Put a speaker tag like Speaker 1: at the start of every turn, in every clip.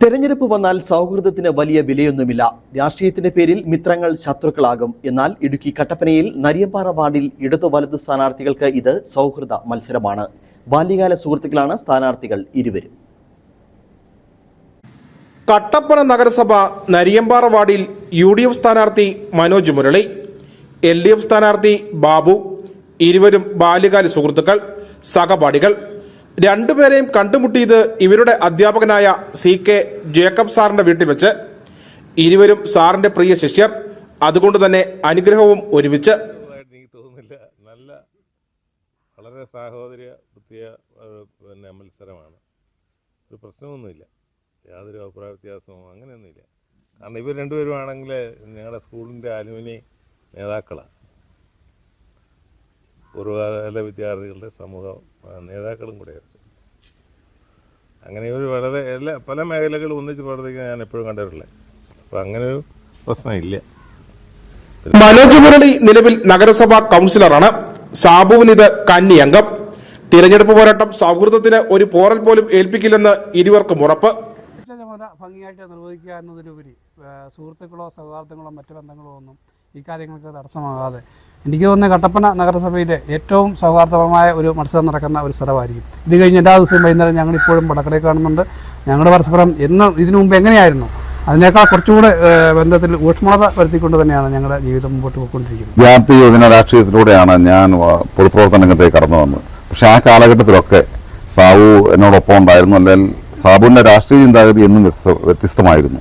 Speaker 1: തെരഞ്ഞെടുപ്പ് വന്നാൽ സൗഹൃദത്തിന് വലിയ വിലയൊന്നുമില്ല. രാഷ്ട്രീയത്തിന്റെ പേരിൽ മിത്രങ്ങൾ ശത്രുക്കളാകും. എന്നാൽ ഇടുക്കി കട്ടപ്പനയിൽ നരിയമ്പാറ വാർഡിൽ ഇടതു വലതു സ്ഥാനാർത്ഥികൾക്ക് ഇത് സൗഹൃദ മത്സരമാണ്. ബാല്യകാല സുഹൃത്തുക്കളാണ് സ്ഥാനാർത്ഥികൾ ഇരുവരും.
Speaker 2: കട്ടപ്പന നഗരസഭ നരിയമ്പാറ വാർഡിൽ യു ഡി എഫ് സ്ഥാനാർത്ഥി Manoj Murali L D F സ്ഥാനാർത്ഥി ബാബു ഇരുവരും ബാല്യകാല സുഹൃത്തുക്കൾ സഹപാഠികൾ രണ്ടുപേരെയും കണ്ടുമുട്ടിയത് ഇവരുടെ അധ്യാപകനായ സി കെ ജേക്കബ് സാറിന്റെ വീട്ടിൽ വെച്ച്. ഇരുവരും സാറിന്റെ പ്രിയ ശിഷ്യർ. അതുകൊണ്ട് തന്നെ അനുഗ്രഹവും ഒരുമിച്ച്.
Speaker 3: നല്ല വളരെ സാഹോദര്യ മത്സരമാണ്. ഒരു പ്രശ്നമൊന്നുമില്ല. യാതൊരു അഭിപ്രായ വ്യത്യാസമോ അങ്ങനെയൊന്നുമില്ല. കാരണം ഇവർ രണ്ടുപേരും ആണെങ്കിൽ ഞങ്ങളുടെ സ്കൂളിന്റെ അലുമിനി നേതാക്കളാണ് പൂർവകാല വിദ്യാർത്ഥികളുടെ സമൂഹ നേതാക്കളും കൂടെയാണ് അങ്ങനെ ഒരു വളരെ എല്ലാ പല മേഖലകളും ഒന്നിച്ച് പ്രവർത്തിക്കാൻ ഞാൻ എപ്പോഴും കണ്ടിട്ടുള്ളത് അപ്പോൾ അങ്ങനെ ഒരു പ്രശ്നമില്ല.
Speaker 2: മനോജ് മുരളി നിലവിൽ നഗരസഭാ കൗൺസിലറാണ്. സാബുവിന് ഇത് കന്നി അംഗം തിരഞ്ഞെടുപ്പ് പോരാട്ടം സൗഹൃദത്തിന് ഒരു പോറൽ പോലും ഏൽപ്പിക്കില്ലെന്ന് ഇരുവർക്കും ഉറപ്പ്.
Speaker 4: ചുമതല ഭംഗിയായിട്ട് നിർവഹിക്കുക എന്നതിലുപരി സുഹൃത്തുക്കളോ സൗഹാർദ്ദങ്ങളോ മറ്റു ബന്ധങ്ങളോ ഒന്നും ഈ കാര്യങ്ങൾക്ക് തടസ്സമാകാതെ. എനിക്ക് തോന്നുന്ന കട്ടപ്പന നഗരസഭയിലെ ഏറ്റവും സൗഹാർദ്ദപരമായ ഒരു മത്സരം നടക്കുന്ന ഒരു സ്ഥലമായിരിക്കും. ഇത് കഴിഞ്ഞ് എല്ലാ ദിവസവും വൈകുന്നേരം ഞങ്ങൾ ഇപ്പോഴും പടക്കടയിൽ കാണുന്നുണ്ട്. ഞങ്ങളുടെ പരസ്പരം എന്ന് ഇതിനു മുമ്പ് എങ്ങനെയായിരുന്നു? അതിനേക്കാൾ കുറച്ചുകൂടെ ബന്ധത്തിൽ ഊഷ്മളത വരുത്തിക്കൊണ്ട് തന്നെയാണ് ഞങ്ങളുടെ ജീവിതം മുമ്പോട്ട് പോയിക്കൊണ്ടിരിക്കുന്നത്.
Speaker 5: വിദ്യാർത്ഥി യുവജന രാഷ്ട്രീയത്തിലൂടെയാണ് ഞാൻ പൊതുപ്രവർത്തന രംഗത്തേക്ക് കടന്നു വന്നത്. പക്ഷേ ആ കാലഘട്ടത്തിലൊക്കെ സാബു എന്നോടൊപ്പം ഉണ്ടായിരുന്നു. അല്ലെങ്കിൽ സാബുവിന്റെ രാഷ്ട്രീയ ചിന്താഗതി എന്നും വ്യത്യസ്ത- വ്യത്യസ്തമായിരുന്നു.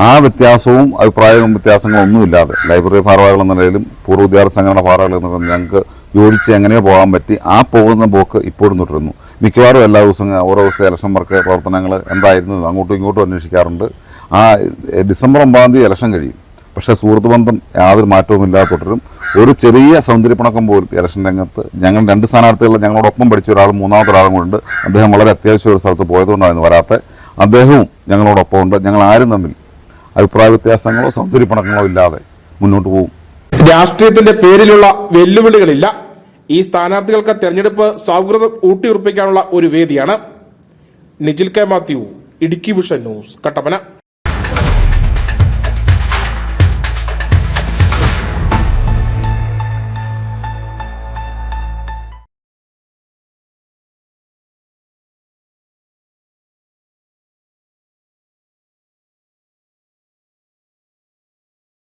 Speaker 5: ആ വ്യത്യാസവും അഭിപ്രായവും വ്യത്യാസങ്ങളും ഒന്നുമില്ലാതെ. ലൈബ്രറി ഭാരവാഹികൾ എന്ന നിലയിലും പൂർവ വിദ്യാർത്ഥി സംഘടന ഭാരവാഹികൾ എന്ന നിലയിലും ഞങ്ങൾക്ക് യോജിച്ച് എങ്ങനെയോ പോകാൻ പറ്റി ആ പോകുന്ന പോക്ക് ഇപ്പോഴും തുടരുന്നു. മിക്കവാറും എല്ലാ ദിവസവും ഓരോ ദിവസത്തെ ഇലക്ഷൻ വർക്ക് പ്രവർത്തനങ്ങൾ എന്തായിരുന്നു അങ്ങോട്ടും ഇങ്ങോട്ടും അന്വേഷിക്കാറുണ്ട്. ആ ഡിസംബർ ഒമ്പതാം തീയതി ഇലക്ഷൻ കഴിയും. പക്ഷേ സുഹൃത്ത് ബന്ധം യാതൊരു മാറ്റവും ഇല്ലാതെ തുടരും. ഒരു ചെറിയ സൗന്ദര്യപ്പണക്കം പോലും ഇലക്ഷൻ രംഗത്ത് ഞങ്ങൾ രണ്ട് സ്ഥാനാർത്ഥികൾ ഞങ്ങളോടൊപ്പം പഠിച്ച ഒരാളും മൂന്നാമത്തെ ഒരാളും കൊണ്ടുണ്ട് അദ്ദേഹം വളരെ അത്യാവശ്യം ഒരു സ്ഥലത്ത് പോയതുകൊണ്ടായിരുന്നു വരാത്ത അദ്ദേഹവും ഞങ്ങളോടൊപ്പം ഉണ്ട് ഞങ്ങൾ ആരും തമ്മിൽ അഭിപ്രായ വ്യത്യാസങ്ങളോ സൗന്ദര്യപ്പണക്കങ്ങളോ ഇല്ലാതെ മുന്നോട്ട് പോകും.
Speaker 2: രാഷ്ട്രീയത്തിന്റെ പേരിലുള്ള വെല്ലുവിളികളില്ല. ഈ സ്ഥാനാർത്ഥികൾക്ക് തെരഞ്ഞെടുപ്പ് സൗഹൃദം ഊട്ടിയുറപ്പിക്കാനുള്ള ഒരു വേദിയാണ്. Nijil K Mathew Idukki vision news Kattappana.